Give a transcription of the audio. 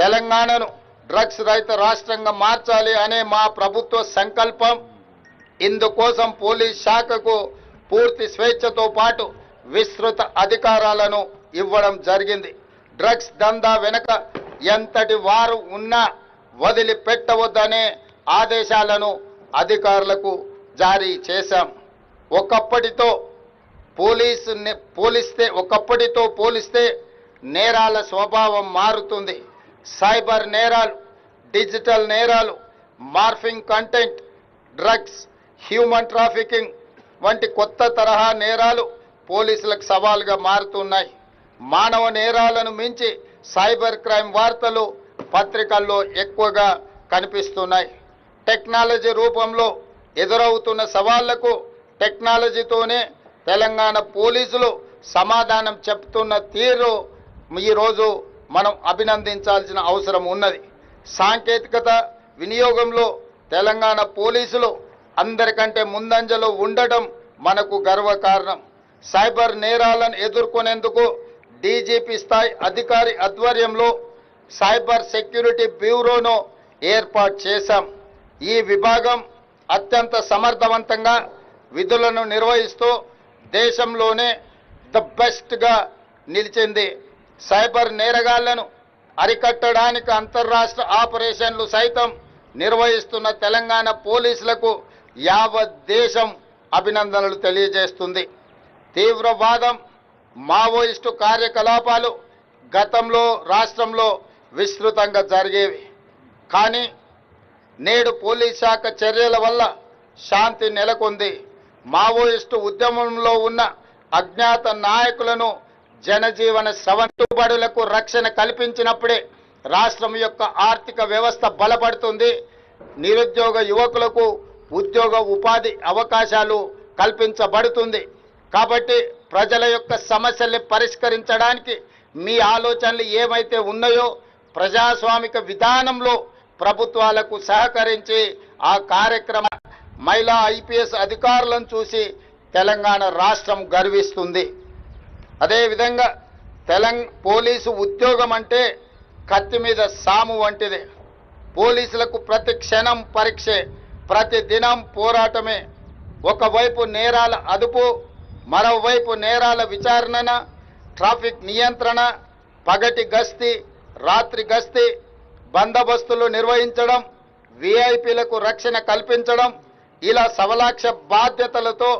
తెలంగాణను డ్రగ్స్ రహిత రాష్ట్రంగా మార్చాలి అనే మా ప్రభుత్వ సంకల్పం. ఇందుకోసం పోలీస్ శాఖకు పూర్తి స్వేచ్ఛతో పాటు విస్తృత అధికారాలను ఇవ్వడం జరిగింది. డ్రగ్స్ దందా వెనుక ఎంతటి వారు ఉన్నా వదిలిపెట్టవద్దనే ఆదేశాలను అధికారులకు జారీ చేశాం. ఒకప్పటితో పోలీసు పోలిస్తే ఒకప్పటితో పోలిస్తే నేరాల స్వభావం మారుతుంది. సైబర్ నేరాలు డిజిటల్ నేరాలు morphing content drugs human trafficking వంటి కొత్త తరహా నేరాలు పోలీసులకు సవాలుగా మారుతున్నాయి. మానవ నేరాలను మించి సైబర్ క్రైమ్ వార్తలు పత్రికల్లో ఎక్కువగా కనిపిస్తున్నాయి. టెక్నాలజీ రూపంలో ఎదురవుతున్న సవాళ్ళకు టెక్నాలజీతోనే తెలంగాణ పోలీసులు సమాధానం చెప్తున్న తీరు ఈరోజు మనం అభినందించాల్సిన అవసరం ఉన్నది. సాంకేతికత వినియోగంలో తెలంగాణ పోలీసులు అందరికంటే ముందంజలో ఉండటం మనకు గర్వకారణం. సైబర్ నేరాలను ఎదుర్కొనేందుకు డీజీపీ స్థాయి అధికారి ఆధ్వర్యంలో సైబర్ సెక్యూరిటీ బ్యూరోను ఏర్పాటు చేశాం. ఈ విభాగం అత్యంత సమర్థవంతంగా విధులను నిర్వహిస్తూ దేశంలోనే ద బెస్ట్గా నిలిచింది. సైబర్ నేరగాళ్ళను అరికట్టడానికి అంతర్రాష్ట్ర ఆపరేషన్లు సైతం నిర్వహిస్తున్న తెలంగాణ పోలీసులకు యావత్ దేశం అభినందనలు తెలియజేస్తుంది. తీవ్రవాదం మావోయిస్టు కార్యకలాపాలు గతంలో రాష్ట్రంలో విస్తృతంగా జరిగేవి. కానీ నేడు పోలీస్ శాఖ చర్యల వల్ల శాంతి నెలకొంది. మావోయిస్టు ఉద్యమంలో ఉన్న అజ్ఞాత నాయకులను జనజీవన సవంతుబడులకు రక్షణ కల్పించినప్పుడే రాష్ట్రం యొక్క ఆర్థిక వ్యవస్థ బలపడుతుంది. నిరుద్యోగ యువకులకు ఉద్యోగ ఉపాధి అవకాశాలు కల్పించబడుతుంది. కాబట్టి ప్రజల యొక్క సమస్యల్ని పరిష్కరించడానికి మీ ఆలోచనలు ఏమైతే ఉన్నాయో ప్రజాస్వామిక విధానంలో ప్రభుత్వాలకు సహకరించి ఆ కార్యక్రమ మహిళా ఐపీఎస్ అధికారులను చూసి తెలంగాణ రాష్ట్రం గర్విస్తుంది. అదేవిధంగా తెలంగ పోలీసు ఉద్యోగం అంటే కత్తి మీద సాము వంటిది. పోలీసులకు ప్రతి క్షణం పరీక్షే ప్రతి దినం పోరాటమే. ఒకవైపు నేరాల అదుపు మరోవైపు నేరాల విచారణ ట్రాఫిక్ నియంత్రణ పగటి గస్తీ రాత్రి గస్తీ బందోబస్తులు నిర్వహించడం విఐపీలకు రక్షణ కల్పించడం ఇలా సవలాక్ష బాధ్యతలతో